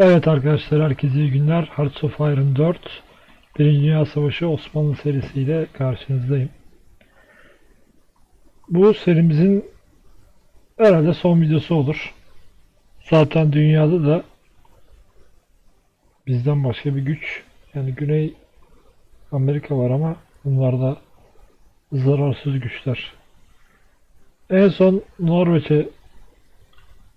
Evet arkadaşlar herkese iyi günler. Hearts of Iron 4 Birinci Dünya Savaşı Osmanlı serisiyle karşınızdayım. Bu serimizin herhalde son videosu olur. Zaten dünyada da bizden başka bir güç yani Güney Amerika var ama bunlar da zararsız güçler. En son Norveç'e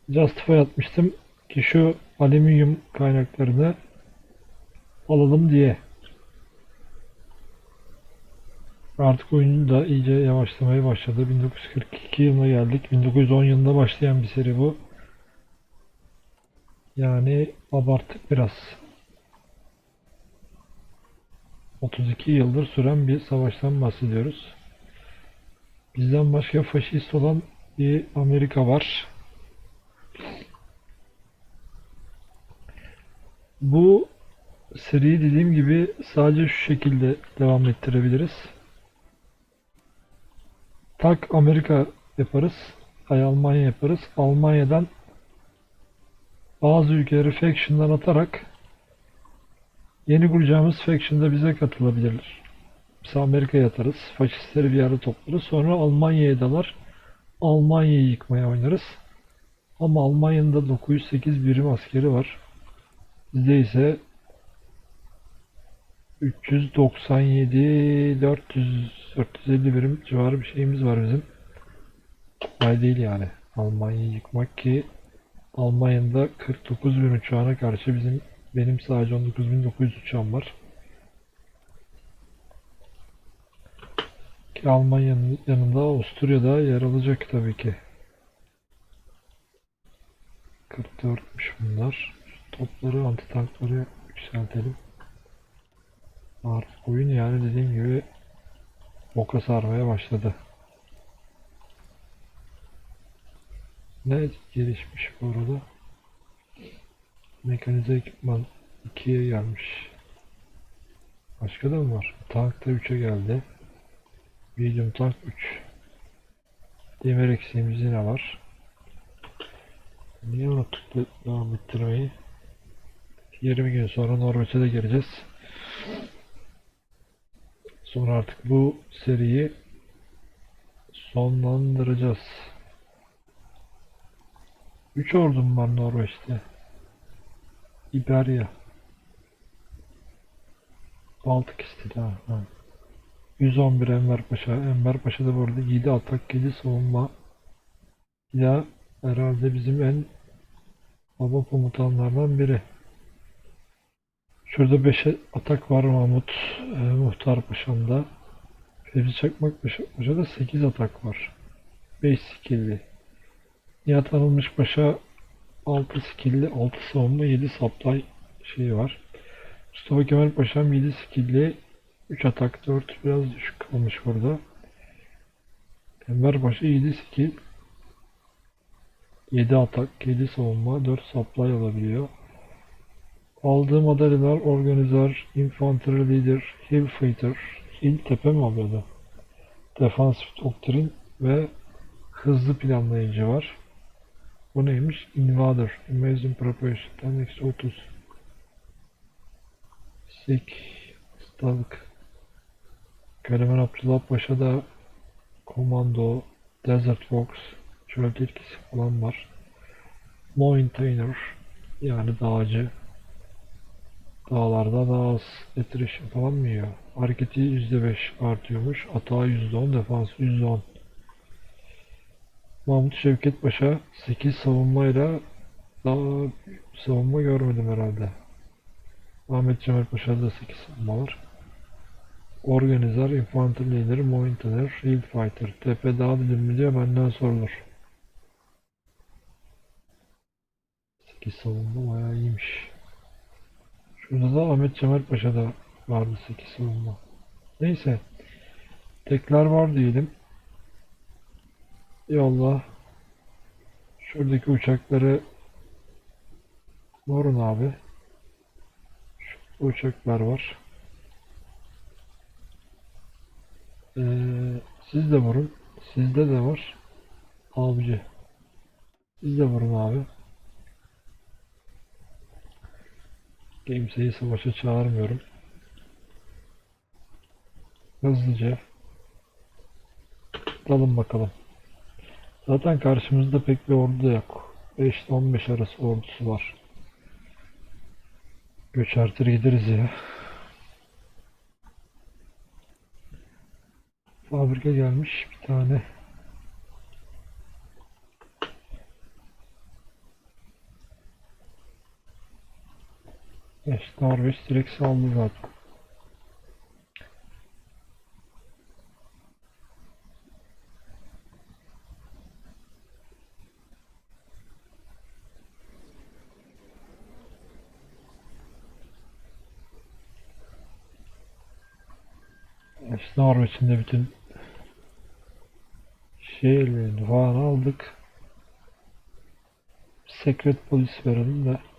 Justify atmıştım ki şu alüminyum kaynaklarını alalım diye. Artık oyun da iyice yavaşlamaya başladı. 1942 yılına geldik. 1910 yılında başlayan bir seri bu. Yani abarttık biraz. 32 yıldır süren bir savaştan bahsediyoruz. Bizden başka faşist olan bir Amerika var. Bu seriyi dediğim gibi sadece şu şekilde devam ettirebiliriz. Tak Amerika yaparız. Ay Almanya yaparız. Almanya'dan bazı ülkeleri faction'dan atarak yeni kuracağımız faction'da bize katılabilirler. Mesela Amerika'ya atarız. Faşistleri bir yerde toplarız. Sonra Almanya'ya dalar. Almanya'yı yıkmaya oynarız. Ama Almanya'nın da 908 birim askeri var. Bizde ise 397 400 450 birim civarı bir şeyimiz var bizim. Kolay değil yani. Almanya'yı yıkmak ki Almanya'nın da 49 bin uçağına karşı bizim benim sadece 19.900 uçağım var. Ki Almanya'nın yanında Avusturya'da yer alacak tabii ki. 44'müş bunlar. Topları, anti tankları yükseltelim. Artık oyun yani dediğim gibi boka sarmaya başladı. Ne gelişmiş bu arada? Mekanize ekipman 2'ye gelmiş. Başka da mı var? Tank da 3'e geldi. Medium tank 3. Demir eksiğimiz yine var. Niye unuttuk devam ettirmeyi? 20 gün sonra Norveç'e de gireceğiz. Sonra artık bu seriyi sonlandıracağız. 3 ordum var Norveç'te. İberya. Baltık istila. Ha. 111 Enver Paşa. Enver Paşa da bu arada 7 atak 7 savunma. Ya herhalde bizim en baba komutanlardan biri. Şurada 5 atak var Mahmut e, Muhtar Paşa'mda. Fevzi Çakmak Paşa, Paşa'da 8 atak var. 5 skilli. Nihat Anılmış Paşa 6 skilli, 6 savunma, 7 supply şeyi var. Mustafa Kemal Paşa'm 7 skilli, 3 atak, 4 biraz düşük kalmış burada. Enver Paşa 7 skill, 7 atak, 7 savunma, 4 supply alabiliyor. Aldığı madalyalar Organizer, Infantry Leader, Hill Fighter, Hill tepe alıyordu? Defensive Doktrin ve Hızlı Planlayıcı var. Bu neymiş? Invader, Amazing Preparation, 10x 30. Sik, Stalık. Kalemen Abdullah Paşa Komando, Desert Fox, Çöl Tilkisi falan var. Mountainer, yani dağcı. Dağlarda daha az etkileşim falan mı yiyor? Hareketi %5 artıyormuş. Atağı %10, defansı %10. Mahmut Şevket Paşa 8 savunmayla daha savunma görmedim herhalde. Ahmet Cemal Paşa'da da 8 savunma var. Organizer, Infantry Leader, Mountaineer, Field Fighter. Tepe dağ bilir mi diyor benden sorulur. 8 savunma bayağı iyiymiş. Şurada da Ahmet Cemal Paşa'da vardı 8 savunma. Neyse. Tekrar var diyelim. Yolla. Şuradaki uçakları vurun abi. Şu uçaklar var. Ee, siz de vurun. Sizde de var. Avcı. Siz de vurun abi. Kimseyi savaşa çağırmıyorum. Hızlıca dalın bakalım. Zaten karşımızda pek bir ordu yok. 5 ile 15 arası ordusu var. Göçertir gideriz ya. Fabrika gelmiş bir tane. İşte Norveç direkt saldı zaten. Norveç'in de bütün şeylerini falan aldık. Sekret polis verelim de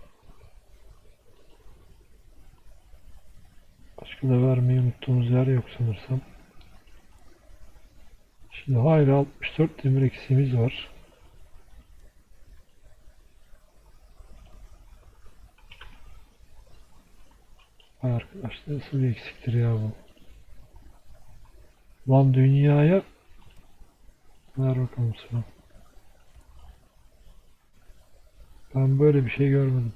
başka da vermeyi unuttuğumuz yer yok sanırsam. Şimdi hala 64 demir eksiğimiz var. Vay arkadaş nasıl bir eksiktir ya bu. Lan dünyaya ver bakalım sana. Ben böyle bir şey görmedim.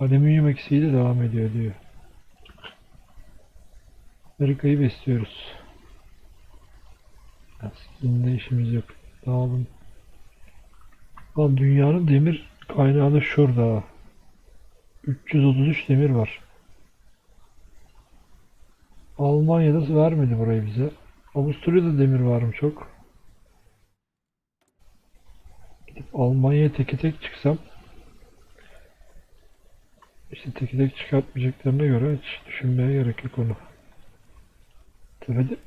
Alüminyum eksiği de devam ediyor diyor. Amerika'yı besliyoruz. Aslında işimiz yok. Dağılın. Lan dünyanın demir kaynağı da şurada. 333 demir var. Almanya'da vermedi burayı bize. Avusturya'da demir var mı çok? Gidip Almanya'ya teke tek çıksam işte teke tek çıkartmayacaklarına göre hiç düşünmeye gerek yok onu.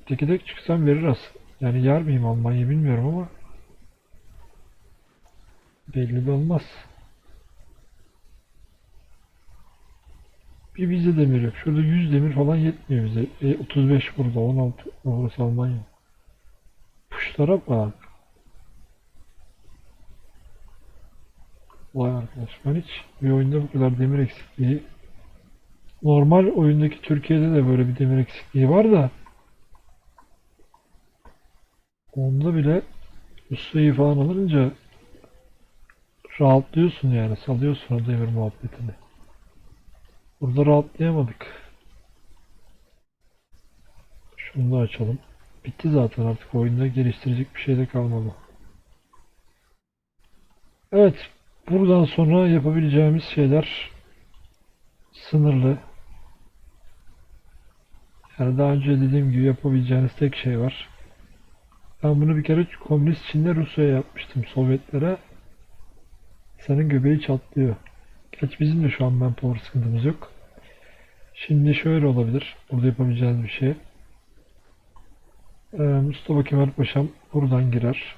Teke, tek çıksam verir aslında. Yani yer miyim Almanya'yı bilmiyorum ama belli de olmaz. Bir bize demir yok. Şurada 100 demir falan yetmiyor bize. E, 35 burada, 16 burası Almanya. Puşlara bak. Vay arkadaş ben hiç bir oyunda bu kadar demir eksikliği normal oyundaki Türkiye'de de böyle bir demir eksikliği var da onda bile ustayı falan alınca rahatlıyorsun yani salıyorsun o demir muhabbetini. Burada rahatlayamadık. Şunu da açalım. Bitti zaten artık oyunda geliştirecek bir şey de kalmadı. Evet, buradan sonra yapabileceğimiz şeyler sınırlı. Yani daha önce dediğim gibi yapabileceğiniz tek şey var. Ben bunu bir kere komünist Çin'de Rusya'ya yapmıştım Sovyetlere. Senin göbeği çatlıyor. Gerçi bizim de şu an manpower sıkıntımız yok. Şimdi şöyle olabilir. Burada yapabileceğiniz bir şey. Ee, Mustafa Kemal Paşam buradan girer.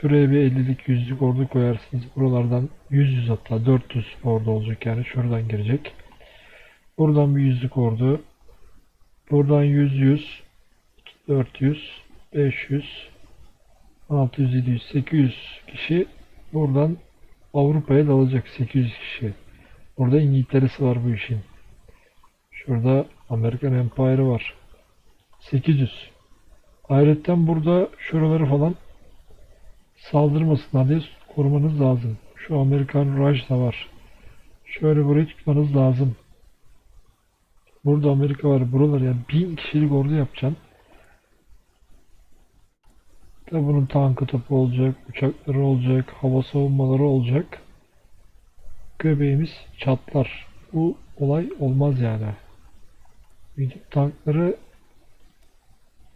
Şuraya bir 50'lik 100'lük ordu koyarsınız. Buralardan 100 100 hatta 400 ordu olacak yani. Şuradan girecek. Buradan bir yüzlük ordu. Buradan 100 100 400 500 600 700 800 kişi buradan Avrupa'ya dalacak 800 kişi. Burada İngiltere'si var bu işin. Şurada Amerikan Empire'ı var. 800. Ayrıca burada şuraları falan saldırmasınlar diye korumanız lazım. Şu Amerikan Raj da var. Şöyle burayı tutmanız lazım. Burada Amerika var. Buralar yani bin kişilik ordu yapacaksın. Tabi bunun tankı topu olacak, uçakları olacak, hava savunmaları olacak. Göbeğimiz çatlar. Bu olay olmaz yani. Gidip tankları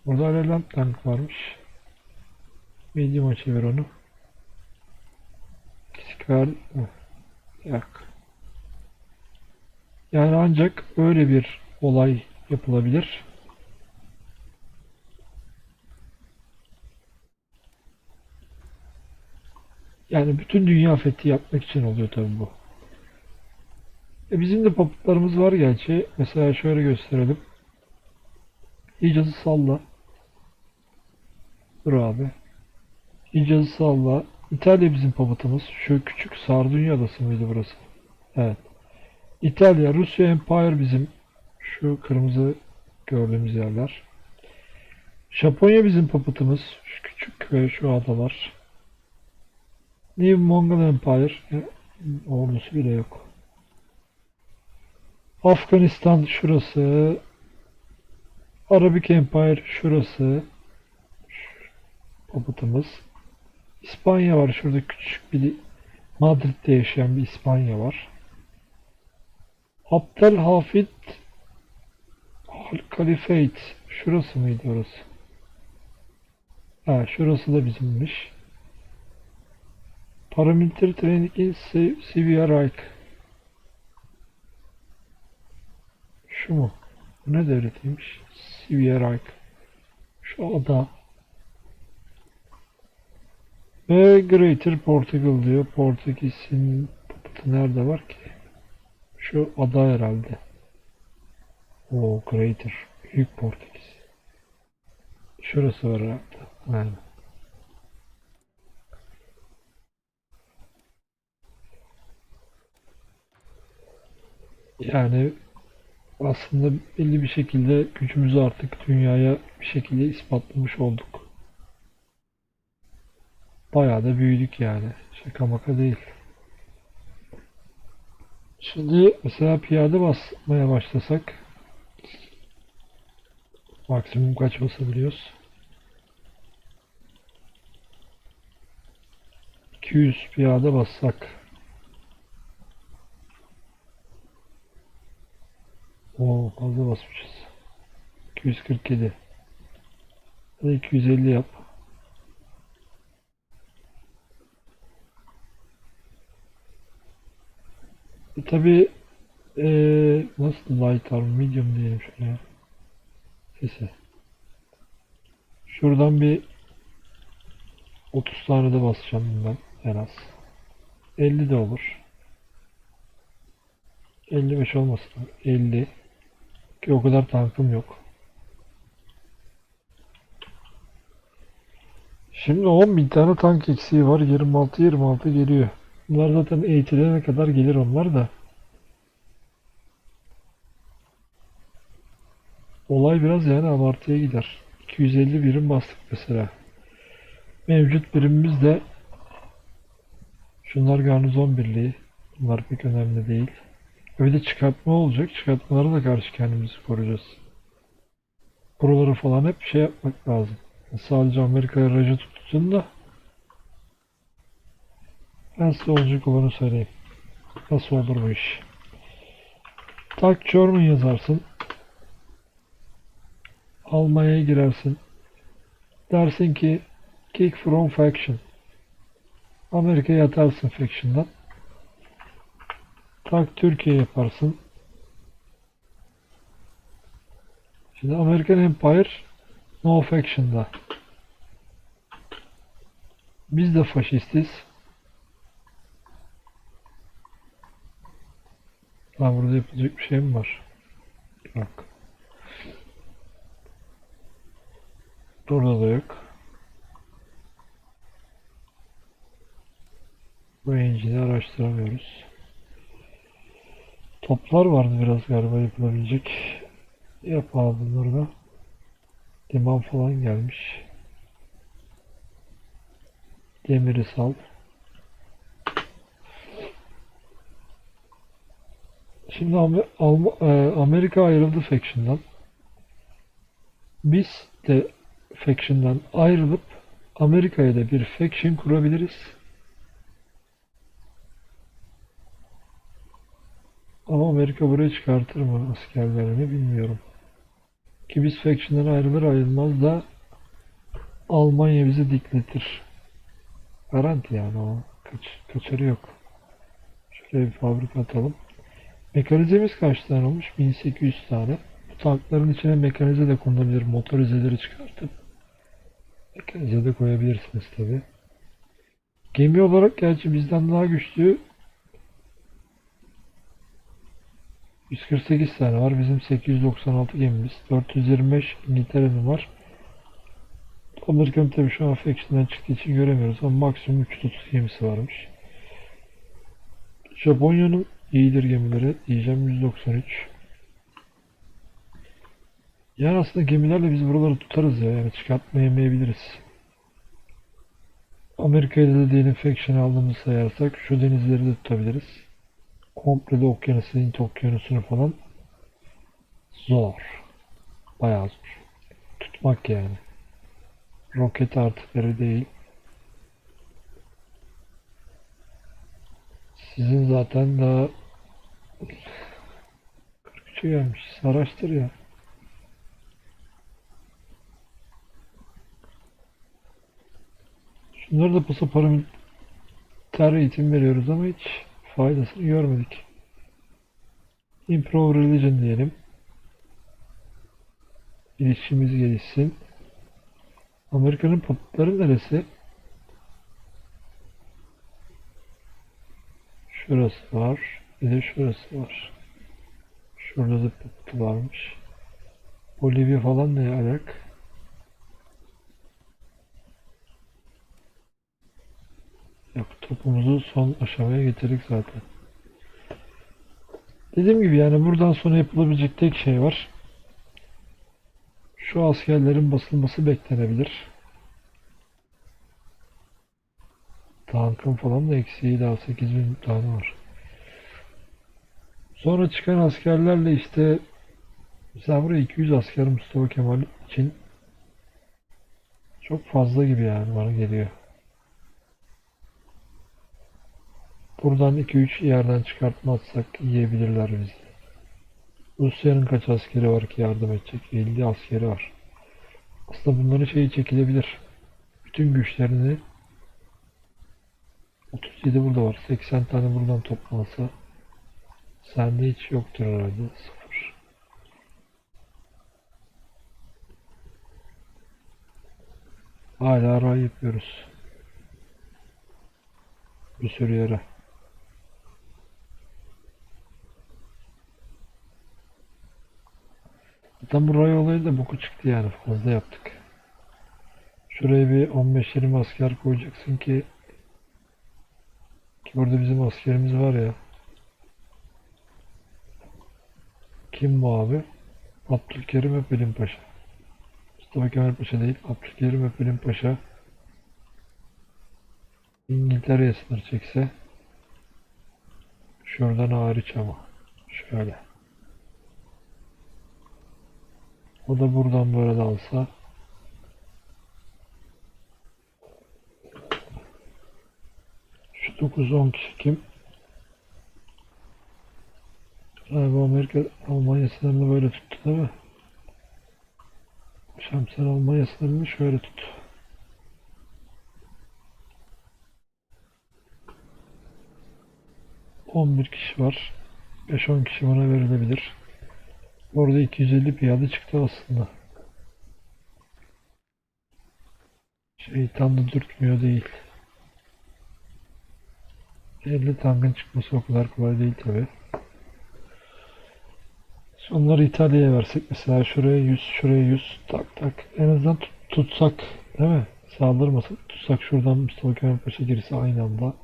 Burada Aleland tank varmış. Medium'a çevir onu. Eksik ver. Yak. Yani ancak öyle bir olay yapılabilir. Yani bütün dünya fethi yapmak için oluyor tabii bu. E bizim de papıtlarımız var gerçi. Mesela şöyle gösterelim. İcazı salla. Dur abi. İcazı salla. İtalya bizim pabutumuz. Şu küçük Sardunya adası mıydı burası? Evet. İtalya, Rusya Empire bizim. Şu kırmızı gördüğümüz yerler. Japonya bizim paputumuz. Şu küçük ve şu adalar. New Mongol Empire. e, Ordusu bile yok. Afganistan şurası. Arabic Empire şurası. Şu Paputumuz. İspanya var. Şurada küçük bir Madrid'de yaşayan bir İspanya var. Abdülhafid Kalifate. Şurası mıydı orası? Ha, şurası da bizimmiş. Paramilitary Training Sivya Reich. Şu mu? Bu ne devletiymiş? Sivya Reich. Şu ada. Ve Greater Portugal diyor. Portekiz'in nerede var ki? Şu ada herhalde. O Greater. Büyük Portekiz. Şurası var herhalde. Aynen. Yani aslında belli bir şekilde gücümüzü artık dünyaya bir şekilde ispatlamış olduk. Bayağı da büyüdük yani. Şaka maka değil. Şimdi mesela piyade basmaya başlasak maksimum kaç basabiliyoruz? 200 piyade bassak Oo fazla basmışız. 247 ya da 250 yap. Tabi eee nasıl light arm medium diyelim şöyle. Neyse. Şuradan bir 30 tane de basacağım bundan en az. 50 de olur. 55 olmasın. 50. Ki o kadar tankım yok. Şimdi 10.000 tane tank eksiği var. 26-26 geliyor. Bunlar zaten eğitilene kadar gelir onlar da. Olay biraz yani abartıya gider. 250 birim bastık mesela. Mevcut birimimiz de şunlar garnizon birliği. Bunlar pek önemli değil. Bir de çıkartma olacak. Çıkartmalara da karşı kendimizi koruyacağız. Buraları falan hep şey yapmak lazım. Sadece Amerika'ya racı tutun da ben size olacak olanı söyleyeyim. Nasıl olur bu iş? Tak German yazarsın. Almanya'ya girersin. Dersin ki Kick from Faction. Amerika'ya atarsın Faction'dan. Tak Türkiye yaparsın. Şimdi American Empire No Faction'da. Biz de faşistiz. Lan burada yapılacak bir şey mi var? Yok. Burada da yok. Bu engine'i araştıramıyoruz. Toplar vardı biraz galiba yapılabilecek. Yapalım bunları da. Liman falan gelmiş. Demiri sal. Şimdi e, Amerika ayrıldı Faction'dan. Biz de Faction'dan ayrılıp Amerika'ya da bir Faction kurabiliriz. Ama Amerika buraya çıkartır mı askerlerini bilmiyorum. Ki biz Faction'dan ayrılır ayrılmaz da Almanya bizi dikletir. Garanti yani o. Kaç, kaçarı yok. Şöyle bir fabrika atalım. Mekanizemiz kaç tane olmuş? 1800 tane. Bu tankların içine mekanize de konulabilir. Motorizeleri çıkartıp mekanize de koyabilirsiniz tabi. Gemi olarak gerçi bizden daha güçlü 148 tane var. Bizim 896 gemimiz. 425 İngiltere'nin var. Amerikan tabii şu an Faction'dan çıktığı için göremiyoruz ama maksimum 330 gemisi varmış. Japonya'nın iyidir gemileri diyeceğim 193. Yani aslında gemilerle biz buraları tutarız ya yani çıkartmayamayabiliriz. Amerika'yı da diyelim Faction aldığımızı sayarsak şu denizleri de tutabiliriz. Komple de okyanusu, Hint okyanusunu falan zor. Bayağı zor. Tutmak yani. Roket artıkları değil. Sizin zaten daha 43'e gelmiş. Araştır ya. Şunları da pasaparamiliter eğitim veriyoruz ama hiç faydasını görmedik. Improve Religion diyelim. İlişkimiz gelişsin. Amerika'nın papıtları neresi? Şurası var. Bir de şurası var. Şurada da papıtı varmış. Bolivya falan ne alak? Yok topumuzu son aşamaya getirdik zaten. Dediğim gibi yani buradan sonra yapılabilecek tek şey var. Şu askerlerin basılması beklenebilir. Tankın falan da eksiği daha 8000 tane var. Sonra çıkan askerlerle işte mesela buraya 200 asker Mustafa Kemal için çok fazla gibi yani bana geliyor. Buradan 2-3 yerden çıkartmazsak yiyebilirler bizi. Rusya'nın kaç askeri var ki yardım edecek? 50 askeri var. Aslında bunların şeyi çekilebilir. Bütün güçlerini 37 burada var. 80 tane buradan toplansa sende hiç yoktur herhalde. Sıfır. Hala ray yapıyoruz. Bir sürü yere. Zaten bu ray olayı da boku çıktı yani fazla yaptık. Şuraya bir 15-20 asker koyacaksın ki ki burada bizim askerimiz var ya. Kim bu abi? Abdülkerim Öpelin Paşa. Mustafa Kemal Paşa değil, Abdülkerim Öpelin Paşa. İngiltere'ye sınır çekse şuradan hariç ama şöyle. O da buradan böyle dalsa şu 9-10 kişi kim? Abi Amerika Almanya sınırını böyle tuttu değil mi? Şam sen Almanya sınırını şöyle tut. On bir kişi var. 5-10 kişi bana verilebilir. Orada 250 piyade çıktı aslında. Şeytan da dürtmüyor değil. 50 tankın çıkması o kadar kolay değil tabi. Onları İtalya'ya versek mesela şuraya 100 şuraya 100 tak tak en azından tut- tutsak değil mi? Saldırmasın tutsak şuradan Mustafa Kemal Paşa girse aynı anda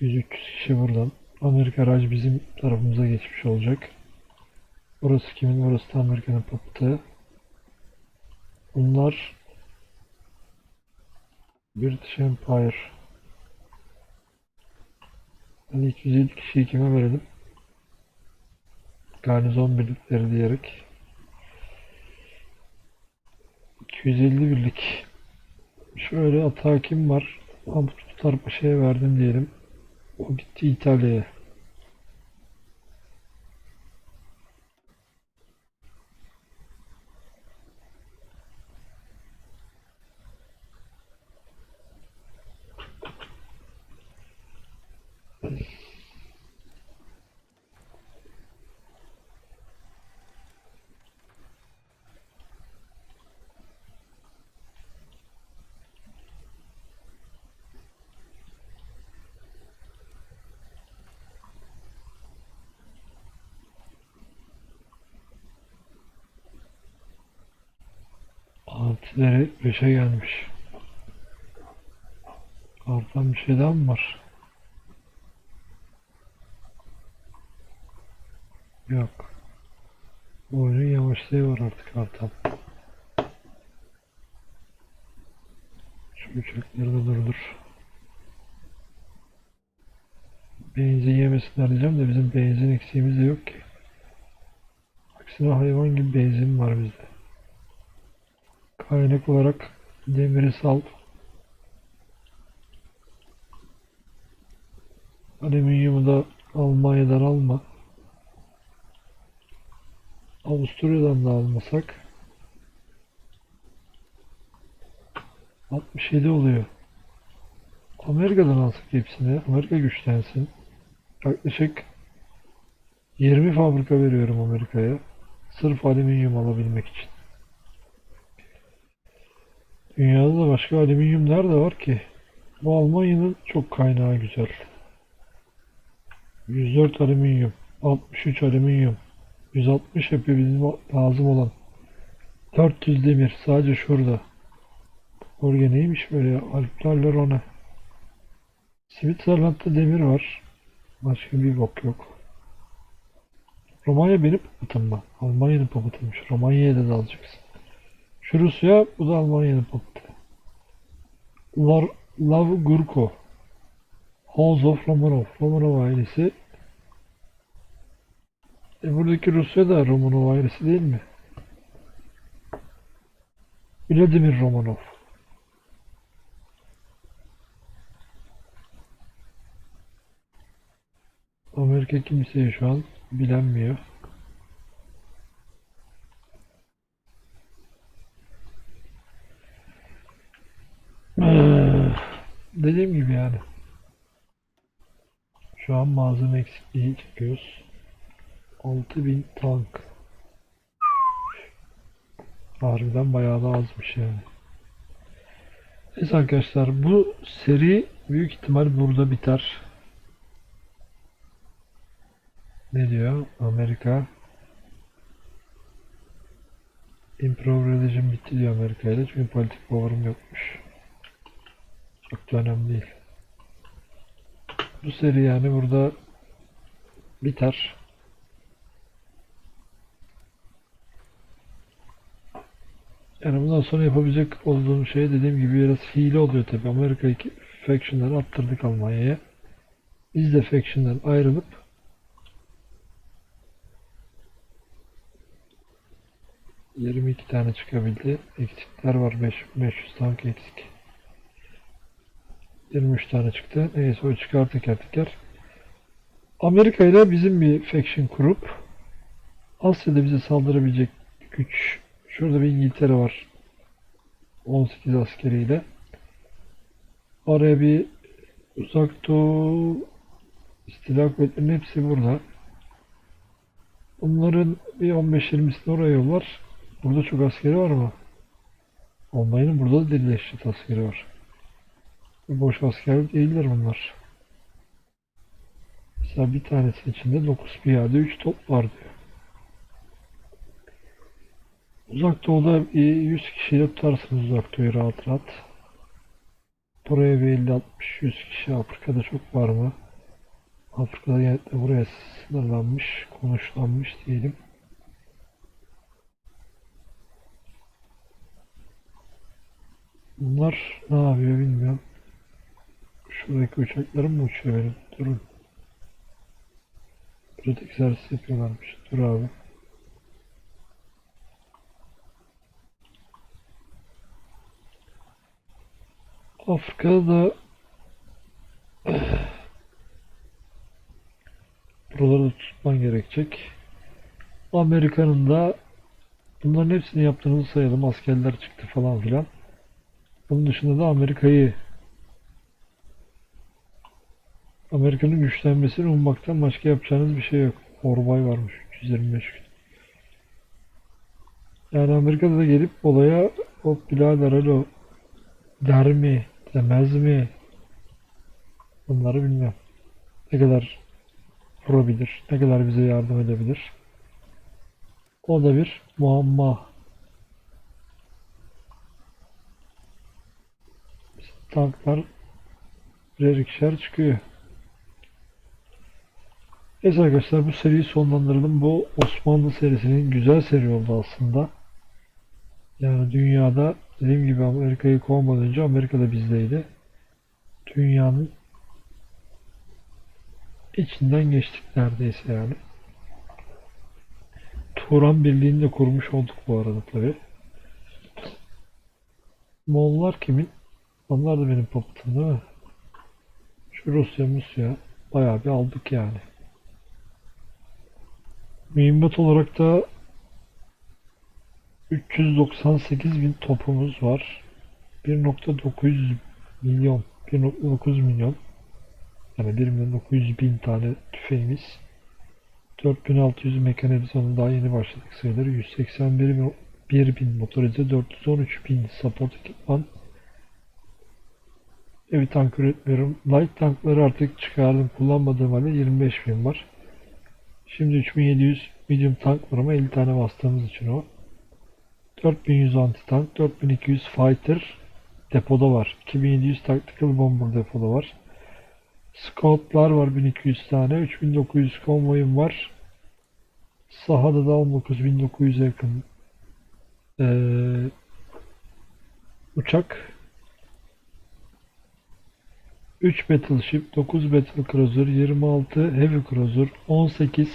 200-300 kişi buradan Amerika aracı bizim tarafımıza geçmiş olacak. Burası kimin? Burası da Amerika'nın papıtı. Bunlar British Empire. Hani 250 kişiyi kime verelim? Garnizon birlikleri diyerek. 250 birlik. Şöyle atağa kim var? Mahmut Tutar Paşa'ya verdim diyelim. O gitti İtalya'ya. 5'e gelmiş. Artan bir şey daha mı var? Yok. Bu oyunun yavaşlığı var artık artan. Şu uçakları da durdur. Benzin yemesini arayacağım da bizim benzin eksiğimiz de yok ki. Aksine hayvan gibi benzin var bizde. Kaynak olarak demiri sal. Alüminyumu da Almanya'dan alma. Avusturya'dan da almasak 67 oluyor. Amerika'dan alsak hepsini. Amerika güçlensin. Yaklaşık 20 fabrika veriyorum Amerika'ya. Sırf alüminyum alabilmek için. Dünyada da başka alüminyum nerede var ki? Bu Almanya'nın çok kaynağı güzel. 104 alüminyum, 63 alüminyum, 160 yapıyor bizim lazım olan. 400 demir sadece şurada. Orge neymiş böyle ya? Alplerle Rona. Switzerland'da demir var. Başka bir bok yok. Romanya benim paputum mu? Almanya'nın paputuymuş. Romanya'ya da alacaksın. Şu Rusya, bu da Almanya'nın paputu. Lar, Lav Gurko. House of Romanov. Romanov ailesi. E buradaki Rusya da Romanov ailesi değil mi? Vladimir Romanov. Amerika kimseye şu an bilenmiyor. Ee, Dediğim gibi yani. Şu an malzeme eksikliği çekiyoruz. 6000 tank. Harbiden bayağı da azmış yani. Neyse arkadaşlar bu seri büyük ihtimal burada biter. Ne diyor? Amerika Improve Religion bitti diyor Amerika ile çünkü politik power'ım yokmuş. Çok da önemli değil. Bu seri yani burada biter. Yani bundan sonra yapabilecek olduğum şey dediğim gibi biraz hile oluyor tabi. Amerika iki faction'ları attırdık Almanya'ya. Biz de faction'dan ayrılıp Yirmi iki tane çıkabildi. Eksikler var. 5, 500 tank eksik. 23 tane çıktı. Neyse o çıkar teker teker. Amerika ile bizim bir faction kurup Asya'da bize saldırabilecek güç. Şurada bir İngiltere var. 18 askeriyle. Oraya bir uzak doğu istila kuvvetlerinin hepsi burada. Bunların bir 15-20'sini oraya yollar. Burada çok askeri var mı? Almanya'nın burada da deli eşit askeri var. Boş asker değiller bunlar. Mesela bir tanesi içinde 9 piyade 3 top var diyor. Uzak doğuda bir 100 kişiyle tutarsınız uzak doğuyu rahat rahat. Buraya bir 50-60-100 kişi Afrika'da çok var mı? Afrika'da genellikle buraya sınırlanmış, konuşlanmış diyelim. Bunlar ne yapıyor bilmiyorum. Şuradaki uçaklarım mı uçuyor benim? Durun. Burada egzersiz yapıyorlarmış. Dur abi. Afrika'da da buraları tutman gerekecek. Amerika'nın da bunların hepsini yaptığınızı sayalım. Askerler çıktı falan filan. Bunun dışında da Amerika'yı Amerika'nın güçlenmesini ummaktan başka yapacağınız bir şey yok. Orbay varmış 325 gün. Yani Amerika'da da gelip olaya o birader alo der mi demez mi bunları bilmem. Ne kadar vurabilir, ne kadar bize yardım edebilir. O da bir muamma. tanklar birer ikişer çıkıyor. Neyse arkadaşlar bu seriyi sonlandıralım. Bu Osmanlı serisinin güzel seri oldu aslında. Yani dünyada dediğim gibi Amerika'yı kovmadan önce Amerika da bizdeydi. Dünyanın içinden geçtik neredeyse yani. Turan Birliği'ni de kurmuş olduk bu arada tabi. Moğollar kimin? Onlar da benim papatım değil mi? Şu Rusya Musya bayağı bir aldık yani. Mühimmat olarak da 398 bin topumuz var. 1.900 milyon, 1.9 milyon yani 1 milyon 900 bin tane tüfeğimiz. 4600 mekanizasyonu daha yeni başladık sayılır. 181 bin, 1 bin motorize, 413 bin support ekipman. Heavy tank üretmiyorum. Light tankları artık çıkardım. Kullanmadığım halde 25 bin var. Şimdi 3700 medium tank var ama 50 tane bastığımız için o. 4100 anti tank, 4200 fighter depoda var. 2700 tactical bomber depoda var. Scoutlar var 1200 tane. 3900 konvoyum var. Sahada da 19900'e yakın ee, uçak. 3 battleship, 9 battle cruiser, 26 heavy cruiser, 18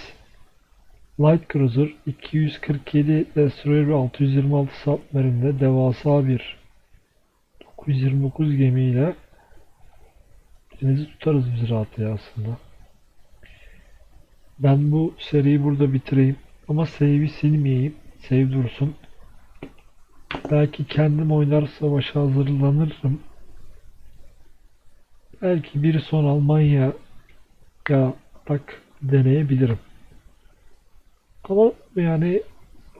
light cruiser, 247 destroyer ve 626 submarine'de devasa bir 929 gemiyle denizi tutarız biz rahat ya aslında. Ben bu seriyi burada bitireyim. Ama save'i silmeyeyim. Save dursun. Belki kendim oynar savaşa hazırlanırım. Belki bir son Almanya ya bak deneyebilirim. Ama yani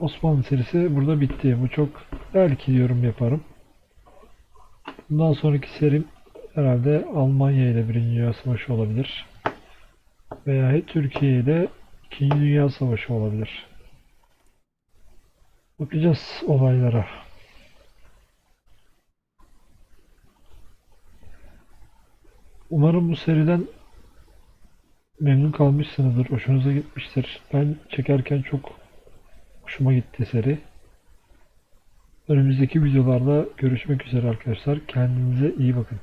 Osmanlı serisi burada bitti. Bu çok belki diyorum yaparım. Bundan sonraki serim herhalde Almanya ile Birinci Dünya Savaşı olabilir. Veya Türkiye ile İkinci Dünya Savaşı olabilir. Bakacağız olaylara. Umarım bu seriden memnun kalmışsınızdır. Hoşunuza gitmiştir. Ben çekerken çok hoşuma gitti seri. Önümüzdeki videolarda görüşmek üzere arkadaşlar. Kendinize iyi bakın.